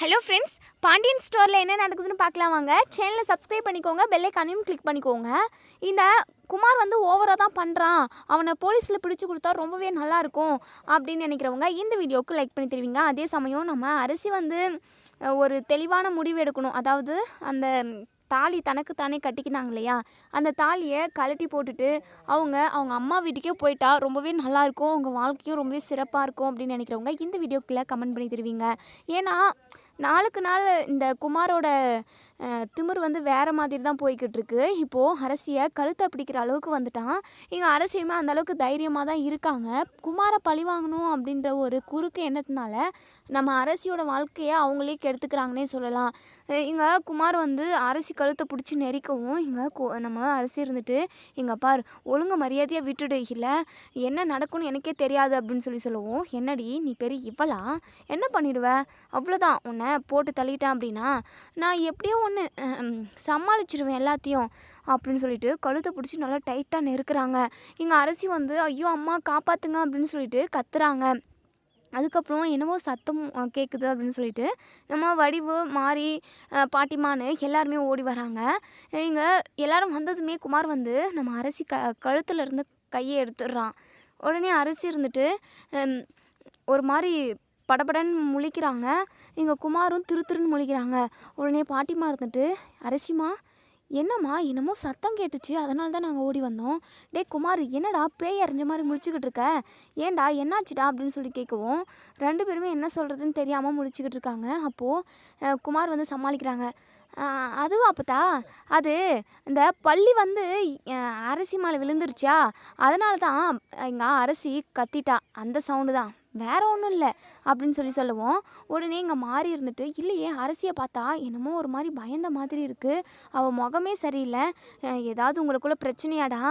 Hello friends Pandian ஸ்டோரில் என்ன நடக்குதுன்னு பார்க்கலாம் வாங்க. சேனலை சப்ஸ்கிரைப் பண்ணிக்கோங்க பெல்லைக்கானையும் கிளிக் பண்ணிக்கோங்க. இந்த குமார் வந்து ஓவராக தான் பண்ணுறான் அவனை போலீஸில் பிடிச்சி கொடுத்தா ரொம்பவே நல்லாயிருக்கும் அப்படின்னு நினைக்கிறவங்க இந்த வீடியோவுக்கு லைக் பண்ணி தருவீங்க. அதே சமயம் நம்ம அரிசி வந்து ஒரு தெளிவான முடிவு எடுக்கணும். அதாவது அந்த தாலி தனக்கு தானே கட்டிக்கினாங்க இல்லையா? அந்த தாலியை கழட்டி போட்டுட்டு அவங்க அவங்க அம்மா வீட்டுக்கே போயிட்டா ரொம்பவே நல்லாயிருக்கும் அவங்க வாழ்க்கையும் ரொம்பவே சிறப்பாக இருக்கும் அப்படின்னு நினைக்கிறவங்க இந்த வீடியோக்குள்ளே கமெண்ட் பண்ணி தருவீங்க. ஏன்னா நாளுக்கு நாள் இந்த குமாரோட திமிர் வந்து வேறு மாதிரி தான் போய்கிட்டு இருக்கு இப்போது அரசியை கழுத்தை பிடிக்கிற அளவுக்கு வந்துட்டான். இங்கே அரசியுமே அந்த அளவுக்கு தைரியமாக தான் இருக்காங்க. குமாரை பழி வாங்கணும் அப்படின்ற ஒரு குறுக்கு எண்ணத்தினால நம்ம அரசியோட வாழ்க்கையை அவங்களே கெடுத்துக்கிறாங்கன்னே சொல்லலாம். இங்கே குமார் வந்து அரசி கழுத்தை பிடிச்சி நெரிக்கவும் இங்கே நம்ம அரசி இருந்துட்டு இங்கே பார் ஒழுங்கு மரியாதையாக விட்டுடு இல்லை என்ன நடக்கும்னு எனக்கே தெரியாது அப்படின்னு சொல்லி சொல்லுவோம். என்னடி நீ பெரிய இவளா? என்ன பண்ணிடுவ? அவ்வளோதான் உன்னை போட்டு தள்ளிட்டேன் அப்படின்னா நான் எப்படியோ ஒன்று சமாளிச்சிடுவேன் எல்லாத்தையும் அப்படின்னு சொல்லிட்டு கழுத்தை பிடிச்சி நல்லா டைட்டாக நெருக்கிறாங்க. இங்கே அரசி வந்து ஐயோ அம்மா காப்பாற்றுங்க அப்படின்னு சொல்லிட்டு கத்துறாங்க. அதுக்கப்புறம் என்னவோ சத்தம் கேட்குது அப்படின்னு சொல்லிட்டு நம்ம வடிவு மாறி பாட்டிமான்னு எல்லாருமே ஓடி வராங்க. இங்கே எல்லோரும் வந்ததுமே குமார் வந்து நம்ம அரசி க கழுத்தில் இருந்து கையை எடுத்துடுறான். உடனே அரசி இருந்துட்டு ஒரு மாதிரி படபடன்னு முழிக்கிறாங்க. இங்கே குமாரும் திரு திருன்னு முழிக்கிறாங்க. உடனே பாட்டிமா இருந்துட்டு அரசிமா என்னம்மா என்னமோ சத்தம் கேட்டுச்சு. அதனால தான் நாங்கள் ஓடி வந்தோம். டே குமார் என்னடா பேய் அறிஞ்ச மாதிரி முழிச்சுக்கிட்டு இருக்க? ஏன்டா என்னாச்சுடா? அப்படின்னு சொல்லி கேட்கவும் ரெண்டு பேருமே என்ன சொல்கிறதுன்னு தெரியாமல் முழிச்சுக்கிட்டு இருக்காங்க. அப்போது குமார் வந்து சமாளிக்கிறாங்க. அதுவும் அப்போதா அது இந்த பள்ளி வந்து அஹ், அரசி மேலே விழுந்துருச்சா? அதனால தான் எங்கள் அரசி கத்திட்டா. அந்த சவுண்டு தான். வேற ஒன்றும் இல்லை அப்படின்னு சொல்லி சொல்லுவோம். உடனே இங்கே மாறி இருந்துட்டு இல்லையே அரசியை பார்த்தா என்னமோ ஒரு மாதிரி பயந்த மாதிரி இருக்குது அவள் முகமே சரியில்லை. ஏதாவது உங்களுக்குள்ள பிரச்சனையாடா.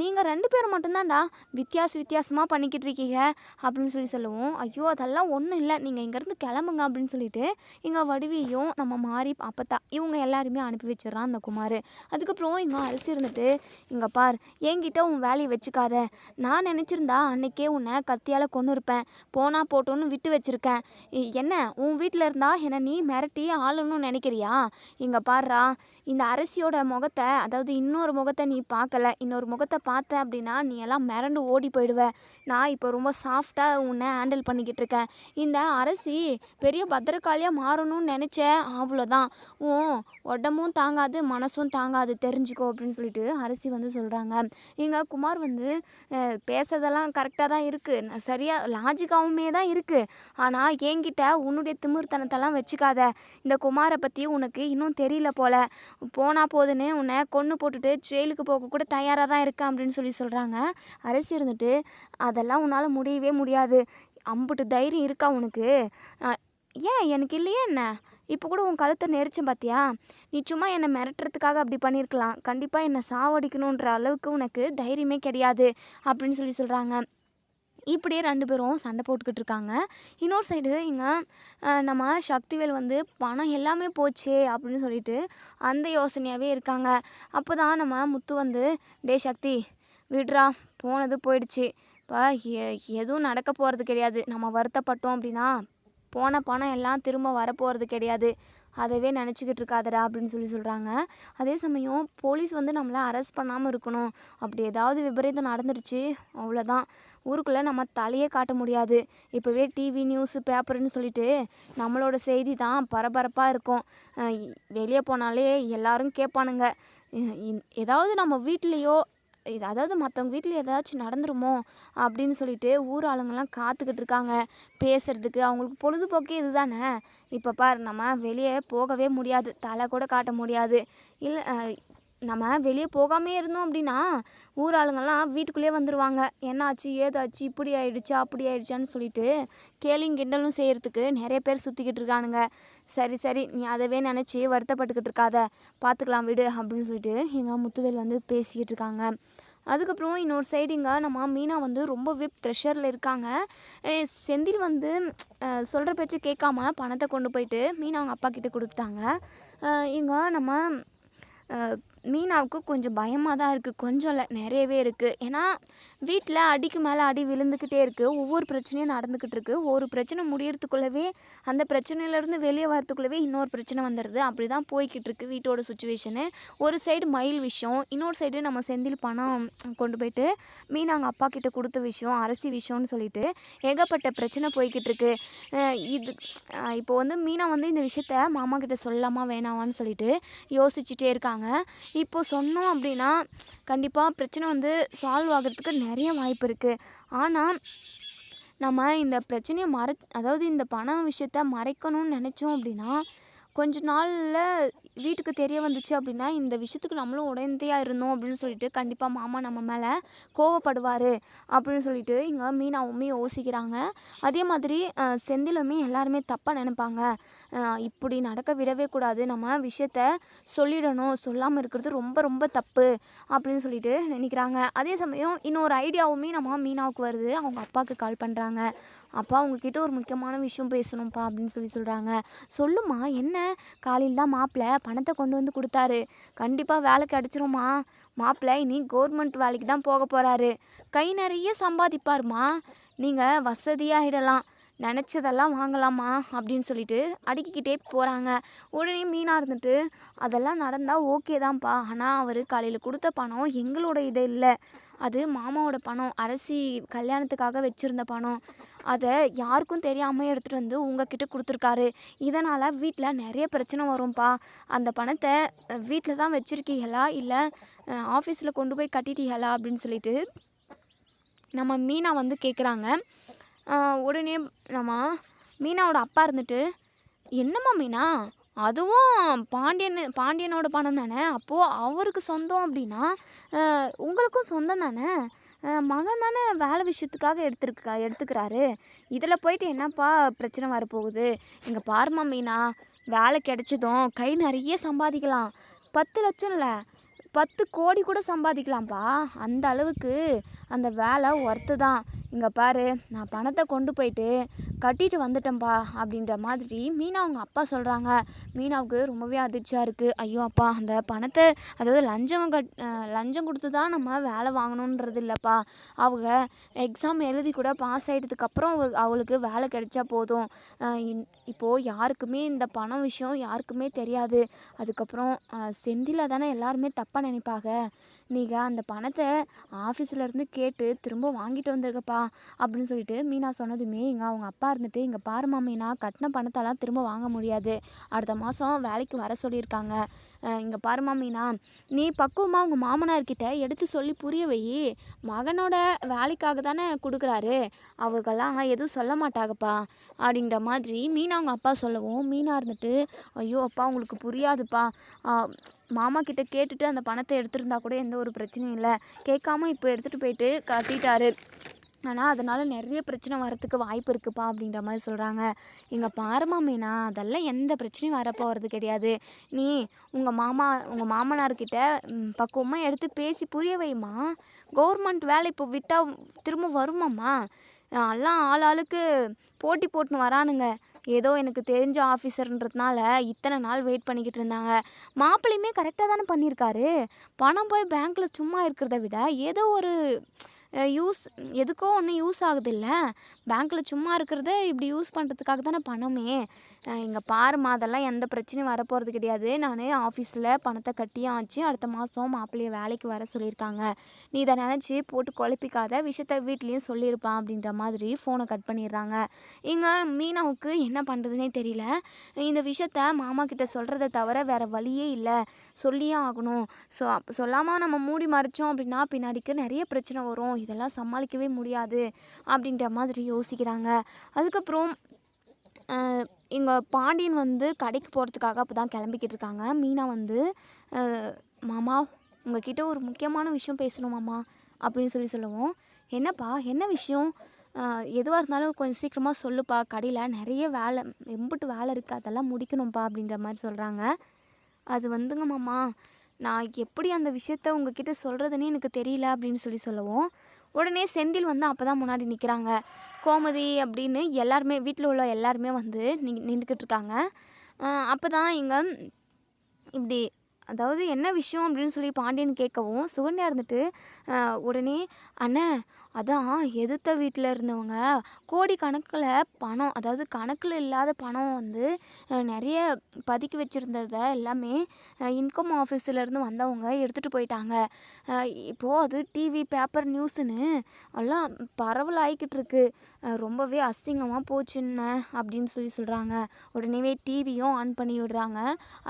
நீங்கள் ரெண்டு பேரும் மட்டும்தான்டா வித்தியாச வித்தியாசமாக பண்ணிக்கிட்டு இருக்கீங்க. அப்படின்னு சொல்லி சொல்லுவோம். ஐயோ அதெல்லாம் ஒன்றும் இல்லை. நீங்கள் இங்கேருந்து கிளம்புங்க. அப்படின்னு சொல்லிட்டு இங்கே வடிவையும் நம்ம மாறி அப்பத்தா இவங்க எல்லாருமே அனுப்பி வச்சிடறான் அந்த குமார். அதுக்கப்புறம் இங்கே அரிசி இருந்துட்டு இங்கே பார் என்கிட்ட உன் வேலையை வச்சுக்காத. நான் நினச்சிருந்தா அன்னைக்கே உன்னை கத்தியால் கொண்டு இருப்பேன் போனால் போட்டோன்னு விட்டு வச்சிருக்கேன். இ- என்ன? உன் வீட்டில் இருந்தால் என்னை நீ மிரட்டி ஆளணும்னு நினைக்கிறியா? இங்கே பாடுறா இந்த அரசியோட முகத்தை அதாவது இன்னொரு முகத்தை நீ பார்க்கல இன்னொரு முகத்தை பார்த்த அப்படின்னா நீ எல்லாம் மிரண்டு ஓடி போயிடுவ. நான் இப்போ ரொம்ப சாஃப்டாக உன்னை ஹேண்டில் பண்ணிக்கிட்டு இருக்கேன். இந்த அரசி பெரிய பத்திரக்காளியாக மாறணும்னு நினச்சேன் அவ்வளோதான் உன் உடம்பும் தாங்காது மனசும் தாங்காது தெரிஞ்சுக்கோ அப்படின்னு சொல்லிட்டு அரசி வந்து சொல்கிறாங்க இங்கே குமார் வந்து பேசுறதெல்லாம் கரெக்டாக தான் இருக்குது சரியாக லாஜிக்காக லாஜிக்காகவுமே தான் இருக்குது ஆனால் என்கிட்ட உன்னுடைய திமிர்த்தனத்தெல்லாம் வச்சுக்காத. இந்த குமாரை பற்றி உனக்கு இன்னும் தெரியல போல். போனால் போதுன்னு உன்னை கொன்று போட்டுட்டு ஜெயிலுக்கு போக கூட தயாராக தான் இருக்கேன் அப்படின்னு சொல்லி சொல்கிறாங்க அரசி இருந்துட்டு அதெல்லாம் உன்னால் முடியவே முடியாது. அம்புட்டு தைரியம் இருக்கா உனக்கு? ஏன் எனக்கு இல்லையே என்ன? இப்போ கூட உன் கழுத்தை நெரிச்சேன் பார்த்தியா நீ சும்மா என்னை மிரட்டுறதுக்காக அப்படி பண்ணியிருக்கலாம் கண்டிப்பாக என்னை சாவடிக்கணுன்ற அளவுக்கு உனக்கு தைரியமே கிடையாது. அப்படின்னு சொல்லி சொல்கிறாங்க இப்படியே ரெண்டு பேரும் சண்டை போட்டுக்கிட்டு இருக்காங்க. இன்னொரு சைடு இங்கே நம்ம சக்திவேல் வந்து பணம் எல்லாமே போச்சே அப்படின்னு சொல்லிட்டு அந்த யோசனையாகவே இருக்காங்க. அப்போ தான் நம்ம முத்து வந்து டே சக்தி விடுறா போனது போயிடுச்சு. இப்போ எதுவும் நடக்க போகிறது கிடையாது. நம்ம வருத்தப்பட்டோம் அப்படின்னா போன பணம் எல்லாம் திரும்ப வரப்போகிறது கிடையாது. அதவே நினச்சிக்கிட்டு இருக்காதடா அப்படின்னு சொல்லி சொல்கிறாங்க அதே சமயம் போலீஸ் வந்து நம்மளை அரெஸ்ட் பண்ணாமல் இருக்கணும். அப்படி ஏதாவது விபரீதம் நடந்துருச்சு அவ்வளோதான் ஊருக்குள்ளே நம்ம தலையே காட்ட முடியாது. இப்போவே டிவி நியூஸு பேப்பர்னு சொல்லிட்டு நம்மளோட செய்தி தான் பரபரப்பாக இருக்கும். வெளியே போனாலே எல்லாரும் கேட்பானுங்க ஏதாவது நம்ம வீட்லேயோ இது அதாவது மற்றவங்க வீட்டில் ஏதாச்சும் நடந்துருமோ அப்படின்னு சொல்லிட்டு ஊர் ஆளுங்கெல்லாம் காத்துக்கிட்டு இருக்காங்க. பேசுகிறதுக்கு அவங்களுக்கு பொழுதுபோக்கே இதுதானே? இப்போ பார் நம்ம வெளியே போகவே முடியாது. தலை கூட காட்ட முடியாது. இல்லை நம்ம வெளியே போகாமே இருந்தோம் அப்படின்னா ஊர் ஆளுங்கள்லாம் வீட்டுக்குள்ளேயே வந்துடுவாங்க என்னாச்சு ஏதாச்சு இப்படி ஆயிடுச்சா அப்படி ஆயிடுச்சான்னு சொல்லிட்டு கேலியும் கிண்டலும் செய்கிறதுக்கு நிறைய பேர் சுற்றிக்கிட்டு இருக்கானுங்க. சரி சரி நீ அதவே நினச்சி வருத்தப்பட்டுக்கிட்டு இருக்காத. பார்த்துக்கலாம் விடு அப்படின்னு சொல்லிட்டு எங்கள் முத்துவேல் வந்து பேசிக்கிட்டு இருக்காங்க. அதுக்கப்புறம் இன்னொரு சைடு இங்கே நம்ம மீனா வந்து ரொம்பவே ப்ரெஷரில் இருக்காங்க. செந்தில் வந்து சொல்கிற பேச்சு கேட்காம பணத்தை கொண்டு போயிட்டு மீனா அவங்க அப்பா கிட்டே கொடுத்துட்டாங்க. இங்கே நம்ம மீனாவுக்கு கொஞ்சம் பயமாக தான் இருக்குது கொஞ்சம் இல்லை நிறையவே இருக்குது ஏன்னா வீட்டில் அடிக்கு மேலே அடி விழுந்துக்கிட்டே இருக்குது ஒவ்வொரு பிரச்சனையும் நடந்துக்கிட்டு இருக்குது ஒரு பிரச்சனை முடியறதுக்குள்ளவே அந்த பிரச்சனையிலேருந்து வெளியே வரத்துக்குள்ளவே இன்னொரு பிரச்சனை வந்துடுது. அப்படி தான் போய்கிட்டு இருக்குது வீட்டோட சுச்சுவேஷனு ஒரு சைடு மயில் விஷயம் இன்னொரு சைடு நம்ம செந்தில் பணம் கொண்டு போயிட்டு மீனா அவங்க அப்பா கிட்ட கொடுத்த விஷயம் அரசி விஷயம்னு சொல்லிட்டு ஏகப்பட்ட பிரச்சனை போய்கிட்டு இருக்கு. இது இப்போ வந்து மீனா வந்து இந்த விஷயத்த மாமா கிட்ட சொல்லலாமா வேணாமான்னு சொல்லிட்டு யோசிச்சுட்டே இருக்காங்க. இப்போ சொன்னோம் அப்படின்னா கண்டிப்பாக பிரச்சனை வந்து சால்வ் ஆகிறதுக்கு நிறைய வாய்ப்பு இருக்குது ஆனால் நம்ம இந்த பிரச்சனையை மறை அதாவது இந்த பணம் விஷயத்த மறைக்கணும்னு நினச்சோம் அப்படின்னா கொஞ்ச நாளில் வீட்டுக்கு தெரிய வந்துச்சு அப்படின்னா இந்த விஷயத்துக்கு நம்மளும் உடந்தையாக இருந்தோம் அப்படின்னு சொல்லிட்டு கண்டிப்பாக மாமா நம்ம மேலே கோவப்படுவார் அப்படின்னு சொல்லிட்டு இங்கே மீனாவுமே யோசிக்கிறாங்க. அதே மாதிரி செந்திலுமே எல்லாருமே தப்பாக நினைப்பாங்க. இப்படி நடக்க விடவே கூடாது. நம்ம விஷயத்த சொல்லிடணும். சொல்லாமல் இருக்கிறது ரொம்ப ரொம்ப தப்பு அப்படின்னு சொல்லிட்டு நினைக்கிறாங்க. அதே சமயம் இன்னொரு ஐடியாவுமே நம்ம மீனாவுக்கு வருது. அவங்க அப்பாவுக்கு கால் பண்ணுறாங்க அப்பா உங்ககிட்ட ஒரு முக்கியமான விஷயம் பேசணும்ப்பா அப்படின்னு சொல்லி சொல்கிறாங்க சொல்லுமா என்ன? காலையில் தான் மாப்பிள்ளை பணத்தை கொண்டு வந்து கொடுத்தாரு. கண்டிப்பாக வேலை கிடச்சிரும்மா மாப்பிள்ளை இனி கவர்மெண்ட் வேலைக்கு தான் போக போகிறாரு கை நிறைய சம்பாதிப்பாருமா. நீங்கள் வசதியாகிடலாம் நினச்சதெல்லாம் வாங்கலாமா அப்படின்னு சொல்லிட்டு அடுக்கிக்கிட்டே போகிறாங்க உடனே மீனாக இருந்துட்டு அதெல்லாம் நடந்தால் ஓகே தான்ப்பா. ஆனால் அவர் காலையில் கொடுத்த பணம் எங்களோட இது இல்லை. அது மாமாவோட பணம். அரசி கல்யாணத்துக்காக வச்சுருந்த பணம். அதை யாருக்கும் தெரியாமல் எடுத்துகிட்டு வந்து உங்ககிட்ட கொடுத்துருக்காரு. இதனால் வீட்டில் நிறைய பிரச்சனை வரும்ப்பா அந்த பணத்தை வீட்டில் தான் வச்சுருக்கீங்களா இல்லை ஆஃபீஸில் கொண்டு போய் கட்டிட்டீங்களா அப்படின்னு சொல்லிட்டு நம்ம மீனா வந்து கேட்குறாங்க உடனே நம்ம மீனாவோட அப்பா இருந்துட்டு என்னம்மா மீனா? அதுவும் பாண்டியன் பாண்டியனோட பணம் தானே? அப்போது அவருக்கு சொந்தம் அப்படின்னா உங்களுக்கும் சொந்தம் தானே? மகன் தானே வேலை விஷயத்துக்காக எடுத்துருக்கா எடுத்துக்கிறாரு. இதில் போயிட்டு என்னப்பா பிரச்சனை வரப்போகுது? இங்கே பாரும்மா மீனா வேலை கிடைச்சதும் கை நிறைய சம்பாதிக்கலாம். பத்து லட்சம் இல்லை பத்து கோடி கூட சம்பாதிக்கலாம்ப்பா அந்த அளவுக்கு அந்த வேலை ஒர்த்து தான். இங்கே பாரு நான் பணத்தை கொண்டு போயிட்டு கட்டிட்டு வந்துட்டேன்ப்பா அப்படின்ற மாதிரி மீனா அவங்க அப்பா சொல்கிறாங்க மீனாவுக்கு ரொம்பவே அதிர்ச்சியாக இருக்குது ஐயோ அப்பா அந்த பணத்தை அதாவது லஞ்சம் கட் லஞ்சம் கொடுத்து தான் நம்ம வேலை வாங்கணுன்றது இல்லைப்பா. அவங்க எக்ஸாம் எழுதி கூட பாஸ் ஆகிட்டதுக்கப்புறம் அவளுக்கு வேலை கிடைச்சா போதும். இன்- இப்போது யாருக்குமே இந்த பணம் விஷயம் யாருக்குமே தெரியாது. அதுக்கப்புறம் அஹ், செந்தில தானே எல்லாருமே தப்பாக நினைப்பாங்க. நீங்கள் அந்த பணத்தை ஆஃபீஸில் இருந்து கேட்டு திரும்ப வாங்கிட்டு வந்திருக்கப்பா அப்படின்னு சொல்லிட்டு மீனா சொன்னதுமே இங்கே அவங்க அப்பா இருந்துட்டு இங்கே பாருமா மீனா கட்டின பணத்தெல்லாம் திரும்ப வாங்க முடியாது. அடுத்த மாதம் வேலைக்கு வர சொல்லியிருக்காங்க. இங்கே பாருமா மீனா நீ பக்குவமாக உங்கள் மாமனார்கிட்ட எடுத்து சொல்லி புரிய வை. மகனோட வேலைக்காக தானே கொடுக்குறாரு. அவங்கெல்லாம் எதுவும் சொல்ல மாட்டாங்கப்பா. அப்படிங்கிற மாதிரி மீனா அவங்க அப்பா சொல்லவும் மீனா இருந்துட்டு ஐயோ அப்பா உங்களுக்கு புரியாதுப்பா. மாமா கிட்ட கேட்டுட்டு அந்த பணத்தை எடுத்திருந்தா கூட எந்த ஒரு பிரச்சனையும் இல்லை. கேட்காம இப்போ எடுத்துகிட்டு போயிட்டு கட்டிட்டாரு. ஆனால் அதனால் நிறைய பிரச்சனை வரத்துக்கு வாய்ப்பு இருக்குப்பா அப்படின்ற மாதிரி சொல்கிறாங்க எங்கள் பாரமாமினா அதெல்லாம் எந்த பிரச்சனையும் வரப்போகிறது கிடையாது. நீ உங்கள் மாமா உங்கள் மாமனார்கிட்ட பக்குவமாக எடுத்து பேசி புரிய வைமா கவர்மெண்ட் வேலை இப்போ விட்டால் திரும்ப வருமாம்மா? எல்லாம் ஆள் ஆளுக்கு போட்டி போட்டுன்னு வரானுங்க. ஏதோ எனக்கு தெரிஞ்ச ஆஃபீஸர்ன்றதுனால இத்தனை நாள் வெயிட் பண்ணிக்கிட்டு இருந்தாங்க. மாப்பிள்ளையுமே கரெக்டாக தானே பண்ணியிருக்காரு. பணம் போய் பேங்க்கில் சும்மா இருக்கிறத விட ஏதோ ஒரு யூஸ் எதுக்கோ ஒன்றும் யூஸ் ஆகுது இல்லை பேங்க்கில் சும்மா இருக்கிறத இப்படி யூஸ் பண்ணுறதுக்காக தானே பணமே. இங்கே பாருமா அதெல்லாம் எந்த பிரச்சனையும் வரப்போகிறது கிடையாது. நான் ஆஃபீஸில் பணத்தை கட்டியும் ஆச்சு. அடுத்த மாதம் மாப்பிள்ளைய வேலைக்கு வர சொல்லியிருக்காங்க. நீ இதை நினச்சி போட்டு குழப்பிக்காத. விஷயத்த வீட்லேயும் சொல்லியிருப்பான் அப்படின்ற மாதிரி ஃபோனை கட் பண்ணிடுறாங்க. இங்கே மீனாவுக்கு என்ன பண்ணுறதுனே தெரியல. இந்த விஷயத்த மாமா கிட்ட சொல்கிறத தவிர வேறு வழியே இல்லை. சொல்லியே ஆகணும். ஸோ சொல்லாமல் நம்ம மூடி மறைச்சோம் அப்படின்னா பின்னாடிக்கு நிறைய பிரச்சனை வரும். இதெல்லாம் சமாளிக்கவே முடியாது அப்படின்ற மாதிரி யோசிக்கிறாங்க. அதுக்கப்புறம் இங்கே பாண்டியன் வந்து கடைக்கு போகிறதுக்காக அப்போ தான் கிளம்பிக்கிட்டு இருக்காங்க. மீனா வந்து மாமா உங்ககிட்ட ஒரு முக்கியமான விஷயம் பேசணும் மாமா அப்படின்னு சொல்லி சொல்லுவோம். என்னப்பா என்ன விஷயம்? எதுவாக இருந்தாலும் கொஞ்சம் சீக்கிரமாக சொல்லுப்பா. கடையில் நிறைய வேலை எம்பிட்டு வேலை இருக்குது அதெல்லாம் முடிக்கணும்ப்பா அப்படின்ற மாதிரி சொல்கிறாங்க அது வந்துங்க மாமா நான் எப்படி அந்த விஷயத்த உங்ககிட்ட சொல்கிறதுனே எனக்கு தெரியல அப்படின்னு சொல்லி சொல்லவும். உடனே செந்தில் வந்து அப்போ தான் முன்னாடி நிற்கிறாங்க கோமதி அப்படின்னு எல்லாருமே வீட்டில் உள்ள எல்லாருமே வந்து நி நின்றுக்கிட்டு இருக்காங்க. அப்போ தான் இங்கே இப்படி அதாவது என்ன விஷயம் அப்படின்னு சொல்லி பாண்டியன் கேட்கவும் சுகன்யா இருந்துட்டு உடனே அண்ணன் அதான் எதிர்த்த வீட்டில் இருந்தவங்க கோடிக்கணக்கில் பணம் அதாவது கணக்கில் இல்லாத பணம் வந்து நிறைய பதுக்கி வச்சுருந்ததை எல்லாமே இன்கம் ஆஃபீஸிலேருந்து வந்தவங்க எடுத்துகிட்டு போயிட்டாங்க. இப்போது அது டிவி பேப்பர் நியூஸுன்னு எல்லாம் பரவலாகிக்கிட்டு இருக்கு ரொம்பவே அசிங்கமாக போச்சுன்னு அப்படின்னு சொல்லி சொல்கிறாங்க உடனே டிவியும் ஆன் பண்ணி விடுறாங்க.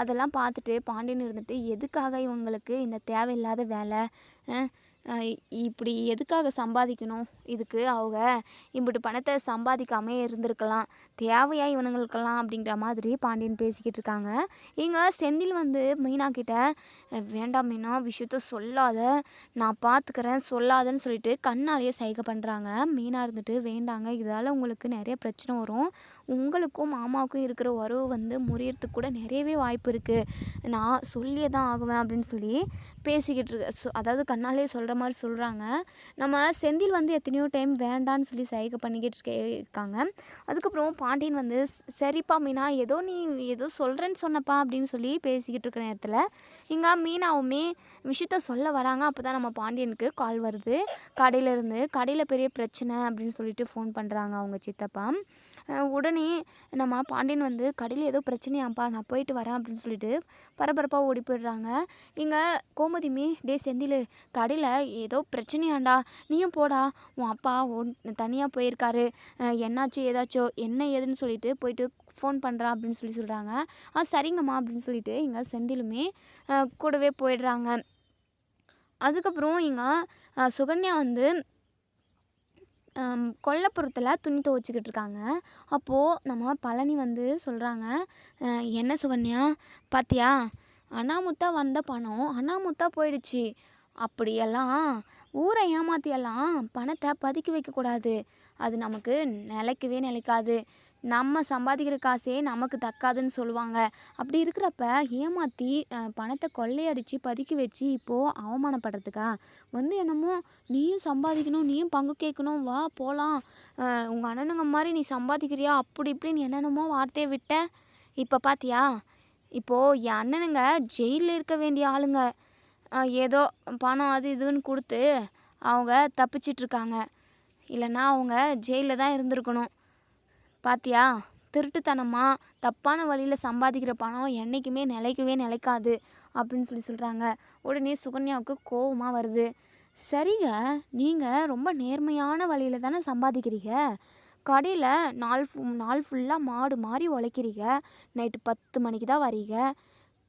அதெல்லாம் பார்த்துட்டு பாண்டியன் இருந்துட்டு எதுக்காக இவங்களுக்கு இந்த தேவையில்லாத வேலை? இப்படி எதுக்காக சம்பாதிக்கணும்? இதுக்கு அவங்க இப்படி பணத்தை சம்பாதிக்காமே இருந்திருக்கலாம். தேவையா இவனுங்களுக்கெல்லாம் அப்படிங்கிற மாதிரி பாண்டியன் பேசிக்கிட்டு இருக்காங்க. இங்கே செந்தில் வந்து மீனா கிட்ட வேண்டாம் மீனா விஷயத்த சொல்லாத. நான் பார்த்துக்கிறேன் சொல்லாதன்னு சொல்லிட்டு கண்ணாலேயே சைகை பண்ணுறாங்க மீனா இருந்துட்டு வேண்டாங்க இதால் உங்களுக்கு நிறைய பிரச்சனை வரும். உங்களுக்கும் மாமாவுக்கும் இருக்கிற உறவு வந்து முறியறதுக்கு கூட நிறையவே வாய்ப்பு இருக்குது நான் சொல்லியே தான் ஆகுவேன் அப்படின்னு சொல்லி பேசிக்கிட்டு இருக்க சொ- அதாவது கண்ணாலே சொல்கிற மாதிரி சொல்கிறாங்க நம்ம செந்தில் வந்து எத்தனையோ டைம் வேண்டான்னு சொல்லி சைகை பண்ணிக்கிட்டு இருக்க இருக்காங்க. அதுக்கப்புறம் பாண்டியன் வந்து சரிப்பா மீனா ஏதோ நீ ஏதோ சொல்கிறேன்னு சொன்னப்பா அப்படின்னு சொல்லி பேசிக்கிட்டு இருக்கிற நேரத்தில் இங்கே மீனாவுமே விஷயத்த சொல்ல வராங்க. அப்போ தான் நம்ம பாண்டியனுக்கு கால் வருது. கடையிலேருந்து கடையில் பெரிய பிரச்சனை அப்படின்னு சொல்லிட்டு ஃபோன் பண்ணுறாங்க அவங்க சித்தப்பா. உடனே நம்ம பாண்டியன் வந்து கடையில் ஏதோ பிரச்சனையாப்பா நான் போயிட்டு வரேன் அப்படின்னு சொல்லிட்டு பரபரப்பாக ஓடி போயிடுறாங்க. இங்கே கோமதிமே டே செந்தில் கடையில் ஏதோ பிரச்சனையாண்டா நீயும் போடா. உன் அப்பா ஒன் தனியாக போயிருக்காரு. என்னாச்சு ஏதாச்சோ என்ன ஏதுன்னு சொல்லிட்டு போயிட்டு ஃபோன் பண்ணுறான் அப்படின்னு சொல்லி சொல்கிறாங்க ஆ சரிங்கம்மா அப்படின்னு சொல்லிட்டு இங்கே செந்திலுமே கூடவே போயிடுறாங்க. அதுக்கப்புறம் இங்கே சுகன்யா வந்து கொல்லைப்புறத்தில் துணி துவைச்சிக்கிட்டு இருக்காங்க அப்போது நம்ம பழனி வந்து சொல்கிறாங்க என்ன சுகன்யா? பாத்தியா? அனாமுத்தா வந்த பணம் அனாமுத்தா போயிடுச்சு. அப்படியெல்லாம் ஊரை ஏமாத்தியெல்லாம் பணத்தை பதுக்கி வைக்கக்கூடாது. அது நமக்கு நிலைக்கவே நிலைக்காது. நம்ம சம்பாதிக்கிற காசே நமக்கு தக்காதுன்னு சொல்லுவாங்க. அப்படி இருக்கிறப்ப ஏமாற்றி பணத்தை கொள்ளையடிச்சு பதுக்கி வச்சு இப்போது அவமானப்படுறதுக்கா? வந்து என்னமோ நீயும் சம்பாதிக்கணும் நீயும் பங்கு கேட்கணும் வா போகலாம் உங்கள் அண்ணனுங்க மாதிரி நீ சம்பாதிக்கிறியா? அப்படி இப்படின்னு என்னென்னமோ வார்த்தையை விட்ட. இப்போ பாத்தியா? இப்போது என் அண்ணனுங்க ஜெயிலில் இருக்க வேண்டிய ஆளுங்க. ஏதோ பணம் அது இதுன்னு கொடுத்து அவங்க தப்பிச்சிட்ருக்காங்க இல்லைன்னா அவங்க ஜெயிலில் தான் இருந்திருக்கணும். பாத்தியா? திருட்டுத்தனமா தப்பான வழியில் சம்பாதிக்கிற பணம் என்றைக்குமே நிலைக்கவே நிலைக்காது அப்படின்னு சொல்லி சொல்கிறாங்க உடனே சுகன்யாவுக்கு கோவமாக வருது. சரிங்க நீங்கள் ரொம்ப நேர்மையான வழியில் தானே சம்பாதிக்கிறீங்க? கடையில் நாள் ஃபு நாள் ஃபுல்லாக மாடு மாதிரி உழைக்கிறீங்க. நைட்டு பத்து மணிக்கு தான் வரீங்க.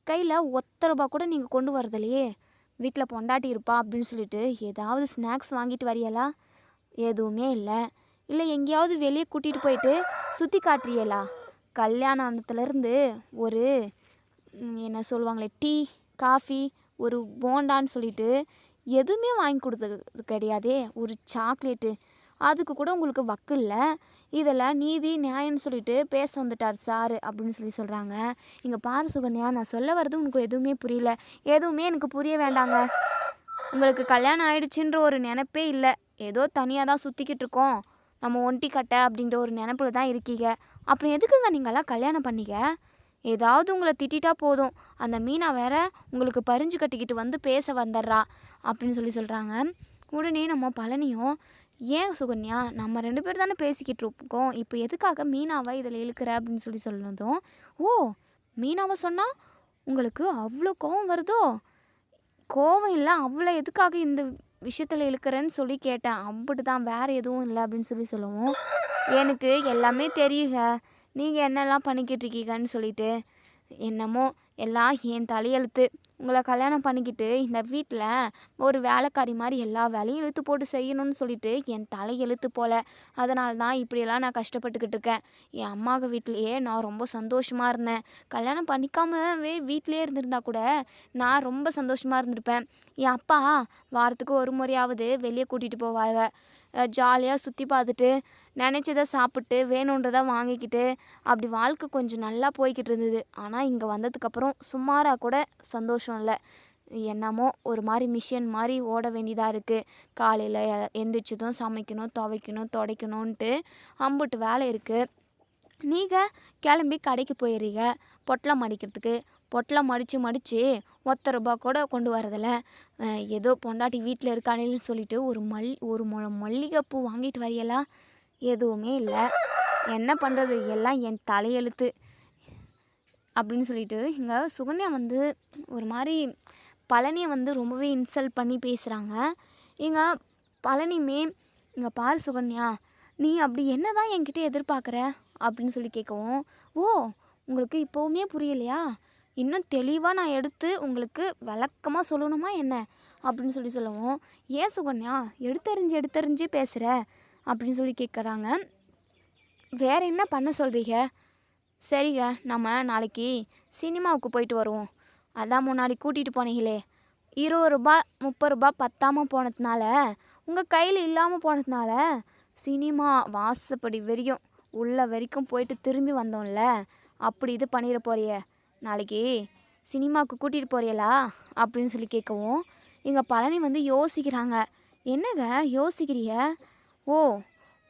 கையில் ஒத்த ரூபா கூட நீங்கள் கொண்டு வரதில்லையே. வீட்டில் பொண்டாட்டி இருப்பா அப்படின்னு சொல்லிட்டு ஏதாவது ஸ்நாக்ஸ் வாங்கிட்டு வரியலா எதுவுமே இல்லை. இல்லை எங்கேயாவது வெளியே கூட்டிகிட்டு போயிட்டு சுற்றி காட்டுறியலா? கல்யாணத்துலேருந்து ஒரு என்ன சொல்லுவாங்களே டீ காஃபி ஒரு போண்டான்னு சொல்லிட்டு எதுவுமே வாங்கி கொடுத்தது கிடையாதே ஒரு சாக்லேட்டு. அதுக்கு கூட உங்களுக்கு வக்கு இல்லை. இதில் நீதி நியாயம்னு சொல்லிட்டு பேச வந்துட்டார் சார் அப்படின்னு சொல்லி சொல்கிறாங்க இங்கே பாரு சுகன்யா நான் சொல்ல வர்றது உனக்கு எதுவுமே புரியல. எதுவுமே எனக்கு புரிய வேண்டாங்க. உங்களுக்கு கல்யாணம் ஆயிடுச்சுன்ற ஒரு நினைப்பே இல்லை. ஏதோ தனியாக தான் சுற்றிக்கிட்டு இருக்கோம். நம்ம ஒண்டி கட்டை அப்படின்ற ஒரு நினப்பில் தான் இருக்கீங்க. அப்புறம் எதுக்குங்க நீங்களாம் கல்யாணம் பண்ணீங்க? ஏதாவது உங்களை திட்டிட்டா போதும். அந்த மீனா வேற உங்களுக்கு பறிஞ்சு கட்டிக்கிட்டு வந்து பேச வந்துடுறா அப்படின்னு சொல்லி சொல்கிறாங்க உடனே நம்ம பழனியும் ஏன் சுகன்யா நம்ம ரெண்டு பேர் தானே பேசிக்கிட்டு இருக்கோம். இப்போ எதுக்காக மீனாவை இதில் இழுக்கிற? அப்படின்னு சொல்லி சொன்னதும் ஓ மீனாவை சொன்னால் உங்களுக்கு அவ்வளோ கோவம் வருதோ? கோவம் இல்லை அவ்வளோ எதுக்காக இந்த விஷயத்தில் இழுக்கிறேன்னு சொல்லி கேட்டேன். அம்பிட்டு தான் வேறு எதுவும் இல்லை அப்படின்னு சொல்லி சொல்லவும். எனக்கு எல்லாமே தெரியுங்க. நீங்கள் என்னெல்லாம் பண்ணிக்கிட்டு இருக்கீங்கன்னு சொல்லிட்டு. என்னமோ எல்லாம் என் தலையெழுத்து. உங்களை கல்யாணம் பண்ணிக்கிட்டு இந்த வீட்டில் ஒரு வேலைக்காரி மாதிரி எல்லா வேலையும் இழுத்து போட்டு செய்யணும்னு சொல்லிட்டு என் தலையெழுத்து போல. அதனால தான் இப்படியெல்லாம் நான் கஷ்டப்பட்டுக்கிட்டு இருக்கேன். என் அம்மாவுக்கு வீட்டிலேயே நான் ரொம்ப சந்தோஷமாக இருந்தேன். கல்யாணம் பண்ணிக்காமவே வீட்டிலே இருந்திருந்தா கூட நான் ரொம்ப சந்தோஷமாக இருந்திருப்பேன். என் அப்பா வாரத்துக்கு ஒரு முறையாவது வெளியே கூட்டிகிட்டு போவாங்க ஜாலியாக சுற்றி பார்த்துட்டு நினச்சதை சாப்பிட்டு வேணுன்றதை வாங்கிக்கிட்டு அப்படி வாழ்க்கை கொஞ்சம் நல்லா போய்கிட்டு இருந்தது. ஆனால் இங்கே வந்ததுக்கப்புறம் சுமாராக கூட சந்தோஷம். இல்லை என்னமோ ஒரு மாதிரி மிஷின் மாதிரி ஓட வேண்டியதாக இருக்குது காலையில் எந்திரிச்சதும் சமைக்கணும் துவைக்கணும் துடைக்கணுன்ட்டு அம்புட்டு வேலை இருக்குது நீங்கள் கிளம்பி கடைக்கு போயிடுறீங்க. பொட்டலம் அடிக்கிறதுக்கு. பொட்டலம் மடித்து மடித்து ஒத்த ரூபா கூட கொண்டு வரதில்ல. ஏதோ பொண்டாட்டி வீட்டில் இருக்கானேன்னு சொல்லிட்டு ஒரு மல் ஒரு மொ மல்லிகைப்பூ வாங்கிட்டு வரையலாம் எதுவுமே இல்லை. என்ன பண்ணுறது எல்லாம் என் தலையெழுத்து. அப்படின்னு சொல்லிட்டு இங்கே சுகன்யா வந்து ஒரு மாதிரி பழனியை வந்து ரொம்பவே இன்சல்ட் பண்ணி பேசுகிறாங்க இங்கே பழனியுமே இங்கே பார் சுகன்யா நீ அப்படி என்ன தான் என்கிட்ட எதிர்பார்க்குற? அப்படின்னு சொல்லி கேட்கவும் ஓ உங்களுக்கு இப்போவுமே புரியலையா? இன்னும் தெளிவாக நான் எடுத்து உங்களுக்கு விளக்கமாக சொல்லணுமா என்ன? அப்படின்னு சொல்லி சொல்லுவோம் ஏன் சுகன்யா எடுத்தறிஞ்சு எடுத்தறிஞ்சு பேசுகிற அப்படின்னு சொல்லி கேட்குறாங்க வேற என்ன பண்ண சொல்கிறீங்க சரிங்க நம்ம நாளைக்கு சினிமாவுக்கு போயிட்டு வருவோம். அதான் முன்னாடி கூட்டிகிட்டு போனீங்களே. இருபது ரூபா முப்பது ரூபா பத்தாமல் போனதுனால உங்கள் கையில் இல்லாமல் போனதுனால சினிமா வாசப்படி வரையும் உள்ள வரைக்கும் போயிட்டு திரும்பி வந்தோம்ல. அப்படி இது பண்ணிட போறிய. நாளைக்கு சினிமாவுக்கு கூட்டிகிட்டு போறியலா? அப்படின்னு சொல்லி கேட்கவும் இங்கே பழனி வந்து யோசிக்கிறாங்க. என்னங்க யோசிக்கிறிய ஓ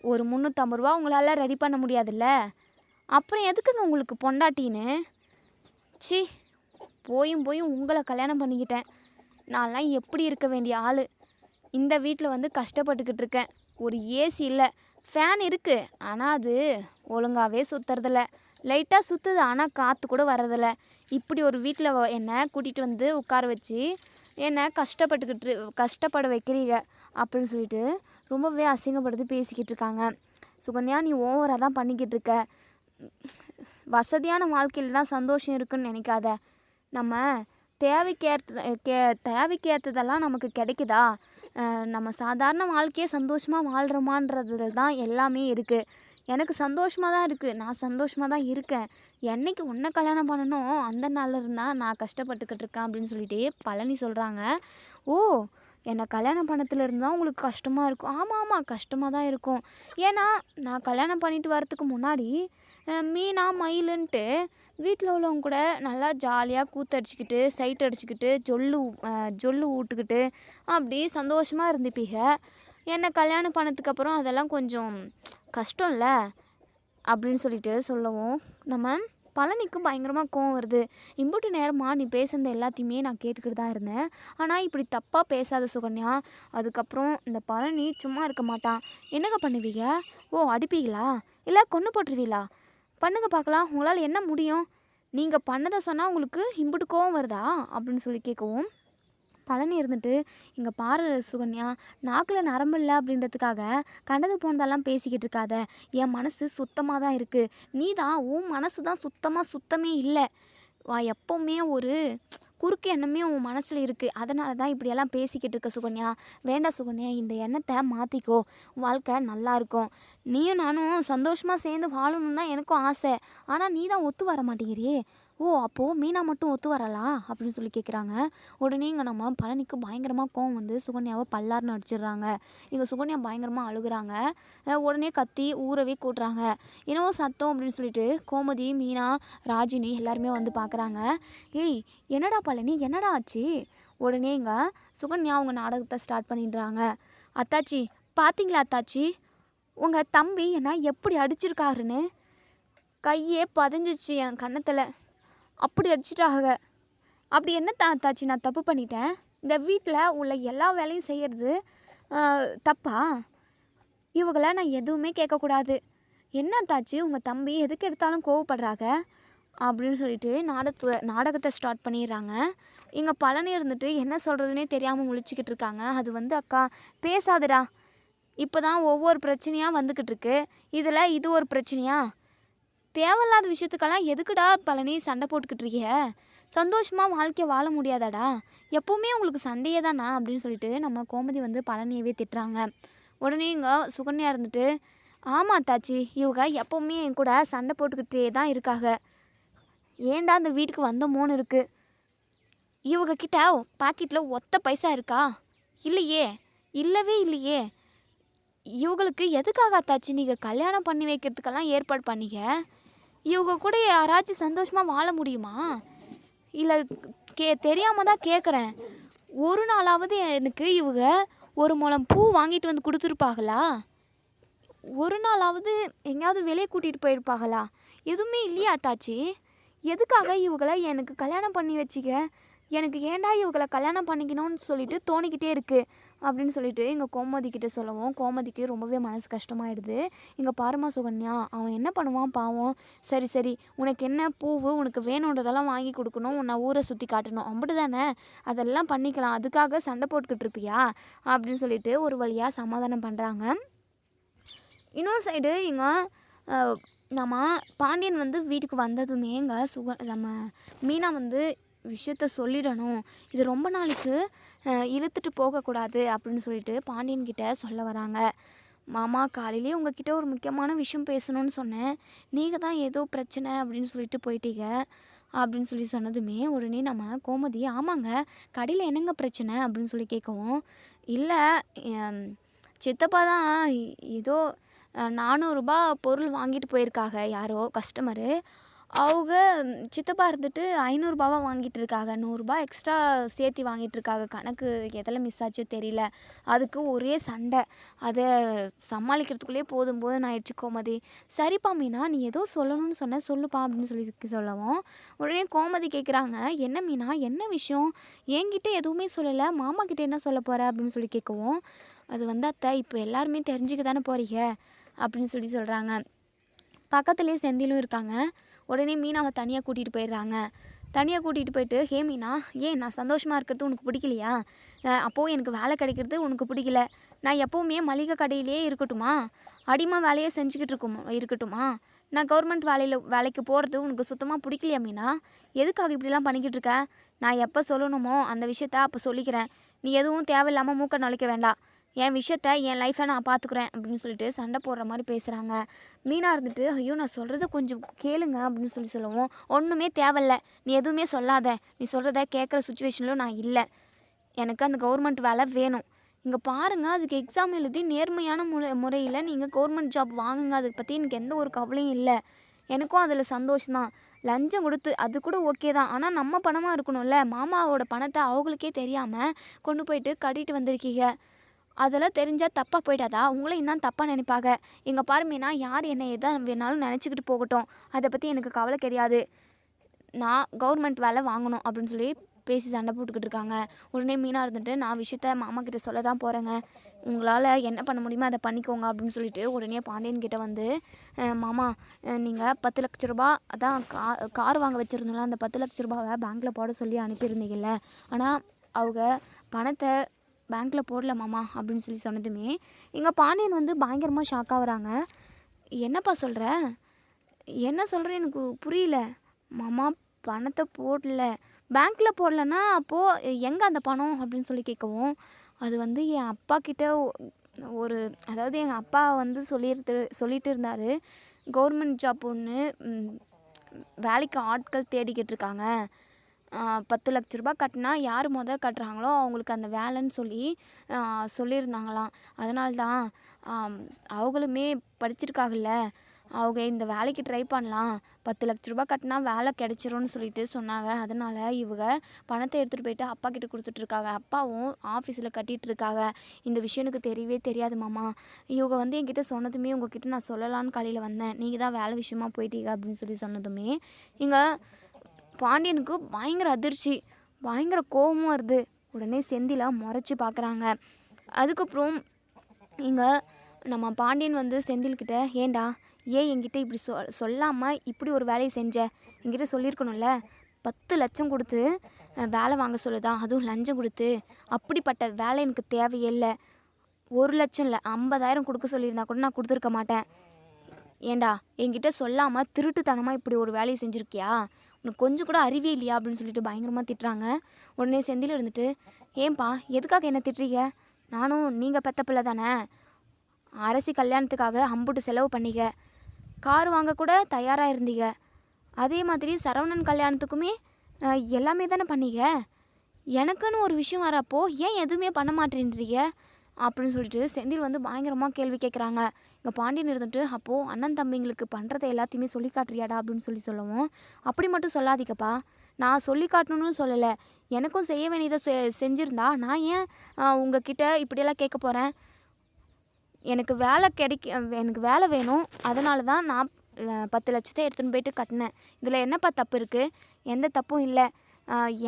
ஒரு முந்நூற்றம்பது ரூபா உங்களால் ரெடி பண்ண முடியாதுல்ல? அப்புறம் எதுக்குங்க உங்களுக்கு பொண்டாட்டின்னு? சி போயும் போயும் உங்களை கல்யாணம் பண்ணிக்கிட்டேன். நான்லாம் எப்படி இருக்க வேண்டிய ஆள்? இந்த வீட்டில் வந்து கஷ்டப்பட்டுக்கிட்டு இருக்கேன். ஒரு ஏசி இல்லை. ஃபேன் இருக்குது ஆனால் அது ஒழுங்காகவே சுற்றுறதில்ல லைட்டாக சுற்றுது ஆனால் காற்று கூட வர்றதில்ல. இப்படி ஒரு வீட்டில் என்னை கூட்டிகிட்டு வந்து உட்கார வச்சு என்னை கஷ்டப்பட்டுக்கிட்டு கஷ்டப்பட வைக்கிறீங்க அப்படின்னு சொல்லிட்டு ரொம்பவே அசிங்கப்படுத்தி பேசிக்கிட்டு இருக்காங்க. சுகன்யா நீ ஓவராக தான் பண்ணிக்கிட்டு இருக்க. வசதியான வாழ்க்கையில் தான் சந்தோஷம் இருக்குன்னு நினைக்காத. நம்ம தேவைக்கேற்ற கே தேவைக்கேற்றதெல்லாம் நமக்கு கிடைக்குதா? நம்ம சாதாரண வாழ்க்கையே சந்தோஷமாக வாழ்கிறோமான்றதுல தான் எல்லாமே இருக்குது எனக்கு சந்தோஷமாக தான் இருக்குது நான் சந்தோஷமாக தான் இருக்கேன். என்னைக்கு உன்னை கல்யாணம் பண்ணணும் அந்த நாளில் இருந்தால் நான் கஷ்டப்பட்டுக்கிட்டு இருக்கேன் அப்படின்னு சொல்லிட்டு பழனி சொல்கிறாங்க ஓ என்னை கல்யாணம் பண்ணத்துல இருந்தால் உங்களுக்கு கஷ்டமாக இருக்கும். ஆமாம் ஆமாம் கஷ்டமாக தான் இருக்கும். ஏன்னா நான் கல்யாணம் பண்ணிட்டு வரத்துக்கு முன்னாடி மீனா மயிலுன்ட்டு வீட்டில் உள்ளவங்க கூட நல்லா ஜாலியாக கூத்தடிச்சிக்கிட்டு சைட் அடிச்சுக்கிட்டு ஜொல்லு ஜொல்லு ஊட்டுக்கிட்டு அப்படி சந்தோஷமாக இருந்துப்பீங்க. என்னை கல்யாணம் பண்ணதுக்கப்புறம் அதெல்லாம் கொஞ்சம் கஷ்டம்ல அப்படின்னு சொல்லிட்டு சொல்லவும். நம்ம பழனிக்கு பயங்கரமாக கோவம் வருது. இம்புட்டு நேரமாக நீ பேசுனது எல்லாத்தையுமே நான் கேட்டுக்கிட்டு தான் இருந்தேன். ஆனால் இப்படி தப்பாக பேசாத சுகன்யா அதுக்கப்புறம் இந்த பழனி சும்மா இருக்க மாட்டான் என்னங்க பண்ணுவீங்க? ஓ அடிப்பீங்களா? இல்லை கொன்று போட்டுருவீங்களா? பண்ணுங்க பார்க்கலாம். உங்களால் என்ன முடியும்? நீங்கள் பண்ணதை சொன்னால் உங்களுக்கு இம்புட்டு கோவம் வருதா? அப்படின்னு சொல்லி கேட்கவும் பழனி இருந்துட்டு இங்கே பாரு சுகன்யா நாக்கில் நரம்பு இல்லை அப்படின்றதுக்காக கண்டது போனதெல்லாம் பேசிக்கிட்டு இருக்காத. என் மனசு சுத்தமாக தான் இருக்குது நீ தான் உன் மனசு தான் சுத்தமாக சுத்தமே இல்லை. வா எப்போவுமே ஒரு குறுக்கு எண்ணமே உன் மனசில் இருக்குது அதனால தான் இப்படியெல்லாம் பேசிக்கிட்டு இருக்க சுகன்யா. வேண்டாம் சுகன்யா இந்த எண்ணத்தை மாற்றிக்கோ வாழ்க்கை நல்லா இருக்கும். நீயும் நானும் சந்தோஷமாக சேர்ந்து வாழணும் தான் எனக்கும் ஆசை. ஆனால் நீ தான் ஒத்து வர மாட்டேங்கிறியே. ஓ அப்போது மீனா மட்டும் ஒத்து வரலா அப்படின்னு சொல்லி கேட்குறாங்க உடனே இங்கே நம்ம பழனிக்கு பயங்கரமாக கோவம் வந்து சுகன்யாவை பல்லார்னு அடிச்சிடுறாங்க. இங்கே சுகன்யா பயங்கரமாக அழுகுறாங்க. உடனே கத்தி ஊறவே கூட்டுறாங்க. என்னவோ சத்தம் அப்படின்னு சொல்லிட்டு கோமதி மீனா ராஜினி எல்லாருமே வந்து பார்க்குறாங்க ஏய் என்னடா பழனி? என்னடா ஆச்சு? உடனே இங்கே சுகன்யா அவங்க நாடகத்தை ஸ்டார்ட் பண்ணிடுறாங்க. அத்தாச்சி பார்த்தீங்களா அத்தாச்சி? உங்கள் தம்பி என்ன எப்படி அடிச்சிருக்காருன்னு? கையே பதிஞ்சிச்சு என் கன்னத்தில். அப்படி அடிச்சிட்டாங்க. அப்படி என்ன தா தாச்சி நான் தப்பு பண்ணிட்டேன்? இந்த வீட்டில் உள்ள எல்லா வேலையும் செய்கிறது தப்பா? இவங்கள நான் எதுவுமே கேட்கக்கூடாது. என்ன தாச்சி உங்கள் தம்பி எதுக்கு எடுத்தாலும் கோவப்படுறாங்க? அப்படின்னு சொல்லிட்டு நாடகத்தை நாடகத்தை ஸ்டார்ட் பண்ணிடுறாங்க. இங்கே பழனி இருந்துட்டு என்ன சொல்கிறதுனே தெரியாமல் முழிச்சிக்கிட்டு இருக்காங்க. அது வந்து அக்கா பேசாதடா. இப்போ தான் ஒவ்வொரு பிரச்சனையாக வந்துக்கிட்டு இருக்கு. இதில் இது ஒரு பிரச்சனையா? தேவையில்லாத விஷயத்துக்கெல்லாம் எதுக்குடா பழனி சண்டை போட்டுக்கிட்டு இருக்கிய சந்தோஷமாக வாழ்க்கையை வாழ முடியாதாடா? எப்போவுமே உங்களுக்கு சண்டையே தானா அப்படின்னு சொல்லிட்டு நம்ம கோமதி வந்து பழனியவே திட்டுறாங்க. உடனே இங்கே சுகன்யா இருந்துட்டு ஆமாம் தாச்சி இவங்க எப்போவுமே என் கூட சண்டை போட்டுக்கிட்டே தான் இருக்காங்க. ஏன்டா அந்த வீட்டுக்கு வந்தோமோன்னு இருக்குது இவங்க கிட்ட பாக்கெட்டில் ஒத்த பைசா இருக்கா? இல்லையே இல்லவே இல்லையே. இவங்களுக்கு எதுக்காக அத்தாச்சி நீங்கள் கல்யாணம் பண்ணி வைக்கிறதுக்கெல்லாம் ஏற்பாடு பண்ணீங்க? இவங்க கூட யாராச்சும் சந்தோஷமாக வாழ முடியுமா? இல்லை கே தெரியாமல் தான் கேட்குறேன் ஒரு நாளாவது எனக்கு இவங்க ஒரு மூலம் பூ வாங்கிட்டு வந்து கொடுத்துருப்பாங்களா ஒரு நாளாவது எங்கேயாவது வெளியே கூட்டிகிட்டு போயிருப்பாங்களா எதுவுமே இல்லையா தாச்சி? எதுக்காக இவங்களை எனக்கு கல்யாணம் பண்ணி வச்சிக்க? எனக்கு ஏன்டா இவங்களை கல்யாணம் பண்ணிக்கணும்னு சொல்லிட்டு தோணிக்கிட்டே இருக்குது அப்படின்னு சொல்லிட்டு எங்கள் கோமதி கிட்ட சொல்லவும் கோமதிக்கு ரொம்பவே மனசு கஷ்டமாயிடுது. இங்கே பாருமா சுகன்யா அவன் என்ன பண்ணுவான் பாவம். சரி சரி உனக்கு என்ன பூவு உனக்கு வேணுன்றதெல்லாம் வாங்கி கொடுக்கணும். உன்னை ஊரை சுற்றி காட்டணும். அப்படி தானே அதெல்லாம் பண்ணிக்கலாம். அதுக்காக சண்டை போட்டுக்கிட்டு இருப்பியா? அப்படின்னு சொல்லிட்டு ஒரு வழியாக சமாதானம் பண்ணுறாங்க இன்னொரு சைடு இங்கே நம்ம பாண்டியன் வந்து வீட்டுக்கு வந்ததுமே இங்கே சுக நம்ம மீனா வந்து விஷயத்த சொல்லிடணும். இது ரொம்ப நாளைக்கு இழுத்துட்டு போகக்கூடாது அப்படின்னு சொல்லிட்டு பாண்டியன்கிட்ட சொல்ல வராங்க. மாமா காலையிலே உங்ககிட்ட ஒரு முக்கியமான விஷயம் பேசணும்னு சொன்னேன். நீங்கள் தான் ஏதோ பிரச்சனை அப்படின்னு சொல்லிட்டு போயிட்டீங்க. அப்படின்னு சொல்லி சொன்னதுமே உடனே நம்ம கோமதி ஆமாங்க கடையில் என்னங்க பிரச்சனை? அப்படின்னு சொல்லி கேட்கவும் இல்லை சித்தப்பா தான் ஏதோ நானூறுரூபா பொருள் வாங்கிட்டு போயிருக்காங்க யாரோ கஸ்டமரு. அவங்க சித்தப்பா இருந்துட்டு ஐநூறுரூபாவா வாங்கிட்டு இருக்காங்க நூறுரூபா எக்ஸ்ட்ரா சேர்த்தி வாங்கிட்டு இருக்காங்க கணக்கு எதில் மிஸ் ஆச்சோ தெரியல. அதுக்கு ஒரே சண்டை. அதை சமாளிக்கிறதுக்குள்ளே போதும் போதும் ஆயிடுச்சு கோமதி. சரிப்பா மீனா நீ ஏதோ சொல்லணும்னு சொன்ன சொல்லுப்பா அப்படின்னு சொல்லி சொல்லவும் உடனே கோமதி கேட்குறாங்க என்ன மீனா என்ன விஷயம்? என்கிட்ட எதுவுமே சொல்லலை. மாமா கிட்ட என்ன சொல்ல போகிற அப்படின்னு சொல்லி கேட்கவும் அது வந்து அத்தை இப்போ எல்லாருமே தெரிஞ்சுக்க தானே போகிறீங்க அப்படின்னு சொல்லி சொல்கிறாங்க பக்கத்துலேயே செந்திலும் இருக்காங்க. உடனே மீனாவை தனியாக கூட்டிகிட்டு போயிடுறாங்க. தனியாக கூட்டிகிட்டு போயிட்டு ஹே மீனா ஏன் நான் சந்தோஷமாக இருக்கிறது உனக்கு பிடிக்கலையா? அப்போது எனக்கு வேலை கிடைக்கிறது உனக்கு பிடிக்கல. நான் எப்போவுமே மளிகை கடையிலேயே இருக்கட்டுமா? அடிமை வேலையே செஞ்சுக்கிட்டு இருக்கும் இருக்கட்டுமா? நான் கவர்மெண்ட் வேலையில் வேலைக்கு போகிறது உனக்கு சுத்தமாக பிடிக்கலையா மீனா? எதுக்காக இப்படிலாம் பண்ணிக்கிட்டு இருக்க? நான் எப்போ சொல்லணுமோ அந்த விஷயத்த அப்போ சொல்லிக்கிறேன். நீ எதுவும் தேவையில்லாமல் மூக்க நுழைக்க வேண்டாம். என் விஷயத்த என் லைஃப்பை நான் பார்த்துக்குறேன் அப்படின்னு சொல்லிட்டு சண்டை போடுற மாதிரி பேசுகிறாங்க மீனாக இருந்துட்டு ஐயோ நான் சொல்கிறத கொஞ்சம் கேளுங்க அப்படின்னு சொல்லி சொல்லுவோம். ஒன்றுமே தேவையில்ல. நீ எதுவுமே சொல்லாத. நீ சொல்கிறத கேட்குற சுச்சுவேஷனில் நான் இல்லை. எனக்கு அந்த கவர்மெண்ட் வேலை வேணும். இங்கே பாருங்கள் அதுக்கு எக்ஸாம் எழுதி நேர்மையான முறை முறையில் நீங்கள் கவர்மெண்ட் ஜாப் வாங்குங்க. அதை பற்றி எனக்கு எந்த ஒரு கவலையும் இல்லை. எனக்கும் அதில் சந்தோஷம்தான் லஞ்சம் கொடுத்து அது கூட ஓகே தான். ஆனால் நம்ம பணமாக இருக்கணும்ல. மாமாவோட பணத்தை அவங்களுக்கே தெரியாமல் கொண்டு போயிட்டு கட்டிட்டு வந்திருக்கீங்க. அதெல்லாம் தெரிஞ்சால் தப்பாக போயிடாதா? உங்களையும் தான் தப்பாக நினைப்பாங்க எங்கள் பாருமேனா யார் என்னை எதை வேணாலும் நினச்சிக்கிட்டு போகட்டும். அதை பற்றி எனக்கு கவலை கிடையாது. நான் கவர்மெண்ட் வேலை வாங்கணும் அப்படின்னு சொல்லி பேசி சண்டை போட்டுக்கிட்டு இருக்காங்க. உடனே மீனாக இருந்துட்டு நான் விஷயத்த மாமா கிட்ட சொல்ல தான் போகிறேங்க உங்களால் என்ன பண்ண முடியுமோ அதை பண்ணிக்கோங்க அப்படின்னு சொல்லிட்டு உடனே பாண்டியன் கிட்ட வந்து மாமா நீங்கள் பத்து லட்ச ரூபா அதான் கா கார் வாங்க வச்சுருந்தோம்ல அந்த பத்து லட்ச ரூபாவை பேங்க்கில் போட சொல்லி அனுப்பியிருந்தீங்கல்ல. ஆனால் அவங்க பணத்தை பேங்க்கில் போடல மாமா அப்படின்னு சொல்லி சொன்னதுமே எங்கள் பாண்டியன் வந்து பயங்கரமாக ஷாக் ஆகுறாங்க என்னப்பா சொல்கிற என்ன சொல்கிற எனக்கு புரியல. மாமா பணத்தை போடல. பேங்க்கில் போடலன்னா அப்போது எங்கே அந்த பணம் அப்படின்னு சொல்லி கேட்கவும் அது வந்து என் அப்பா கிட்ட ஒரு அதாவது எங்கள் அப்பா வந்து சொல்லியிருந்து சொல்லிட்டு இருந்தார். கவர்மெண்ட் ஜாப் ஒன்று வேலைக்கு ஆட்கள் தேடிக்கிட்டு இருக்காங்க. பத்து லட்ச ரூபாய் கட்டினா யார் முதல் கட்டுறாங்களோ அவங்களுக்கு அந்த வேலைன்னு சொல்லி சொல்லியிருந்தாங்களாம். அதனால தான் அவங்களுமே படிச்சிருக்காங்கல்ல அவங்க இந்த வேலைக்கு ட்ரை பண்ணலாம். பத்து லட்ச ரூபாய் கட்டினா வேலை கிடைச்சிரும்னு சொல்லிட்டு சொன்னாங்க. அதனால் இவங்க பணத்தை எடுத்துகிட்டு போயிட்டு அப்பா கிட்ட கொடுத்துட்ருக்காங்க அப்பாவும் ஆஃபீஸில் கட்டிகிட்ருக்காங்க இருக்காங்க. இந்த விஷயம் எனக்கு தெரியவே தெரியாது மாமா. இவங்க வந்து என்கிட்ட சொன்னதுமே உங்ககிட்ட நான் சொல்லலான்னு காலையில் வந்தேன். நீங்கள் தான் வேலை விஷயமா போயிட்டீங்க அப்படின்னு சொல்லி சொன்னதுமே இங்கே பாண்டியனுக்கு பயங்கர அதிர்ச்சி பயங்கர கோபமும் வருது. உடனே செந்தில முறைச்சி பார்க்குறாங்க அதுக்கப்புறம் இங்கே நம்ம பாண்டியன் வந்து செந்தில்கிட்ட ஏண்டா ஏன் என்கிட்ட இப்படி சொ சொல்லாமல் இப்படி ஒரு வேலையை செஞ்ச? என்கிட்ட சொல்லியிருக்கணும்ல. பத்து லட்சம் கொடுத்து வேலை வாங்க சொல்லுதான் அதுவும் லஞ்சம் கொடுத்து. அப்படிப்பட்ட வேலை எனக்கு தேவையே இல்லை. ஒரு லட்சம் இல்லை ஐம்பதாயிரம் கொடுக்க சொல்லியிருந்தா கூட நான் கொடுத்துருக்க மாட்டேன். ஏண்டா என்கிட்ட சொல்லாமல் திருட்டுத்தனமாக இப்படி ஒரு வேலையை செஞ்சுருக்கியா? உனக்கு கொஞ்சம் கூட அறிவே இல்லையா அப்படின்னு சொல்லிட்டு பயங்கரமாக திட்டுறாங்க. உடனே செந்தில் இருந்துட்டு ஏன்பா எதுக்காக என்ன திட்டுறீங்க? நானும் நீங்கள் பெத்த பிள்ளை தானே. அரசி கல்யாணத்துக்காக அம்புட்டு செலவு பண்ணிக்க கார் வாங்க கூட தயாராக இருந்தீங்க. அதே மாதிரி சரவணன் கல்யாணத்துக்குமே எல்லாமே தானே பண்ணீங்க. எனக்குன்னு ஒரு விஷயம் வரப்போ ஏன் எதுவுமே பண்ண மாட்டேன்றீங்க? அப்படின்னு சொல்லிட்டு செந்தில் வந்து பயங்கரமாக கேள்வி கேட்குறாங்க இங்கே பாண்டியன் இருந்துட்டு அப்போது அண்ணன் தம்பிங்களுக்கு பண்ணுறதை எல்லாத்தையுமே சொல்லி காட்டுறியாடா? அப்படின்னு சொல்லி சொல்லவும் அப்படி மட்டும் சொல்லாதீங்கப்பா. நான் சொல்லி காட்டணும்னு சொல்லலை. எனக்கும் செய்ய வேண்டியதை செ செஞ்சுருந்தா நான் ஏன் உங்ககிட்ட இப்படியெல்லாம் கேட்க போகிறேன் எனக்கு வேலை கிடைக்க எனக்கு வேலை வேணும். அதனால தான் நான் பத்து லட்சத்தை எடுத்துன்னு போயிட்டு கட்டினேன். இதில் என்னப்பா தப்பு இருக்குது எந்த தப்பும் இல்லை.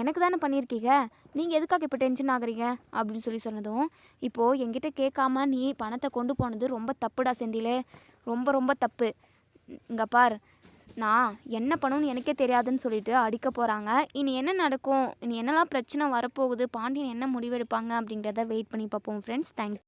எனக்கு தானே பண்ணியிருக்கீங்க? நீங்கள் எதுக்காக இப்போ டென்ஷன் ஆகுறீங்க? அப்படின்னு சொல்லி சொன்னதும் இப்போது என்கிட்ட கேட்காம நீ பணத்தை கொண்டு போனது ரொம்ப தப்புடா செந்திலே. ரொம்ப ரொம்ப தப்பு. இங்கே பார். நான் என்ன பண்ணணும்னு எனக்கே தெரியாதுன்னு சொல்லிட்டு அடிக்க போகிறாங்க இனி என்ன நடக்கும்? இனி என்னெல்லாம் பிரச்சனை வரப்போகுது? பாண்டியன் என்ன முடிவெடுப்பாங்க? அப்படிங்கிறத வெயிட் பண்ணி பார்ப்போம் ஃப்ரெண்ட்ஸ் தேங்க்ஸ்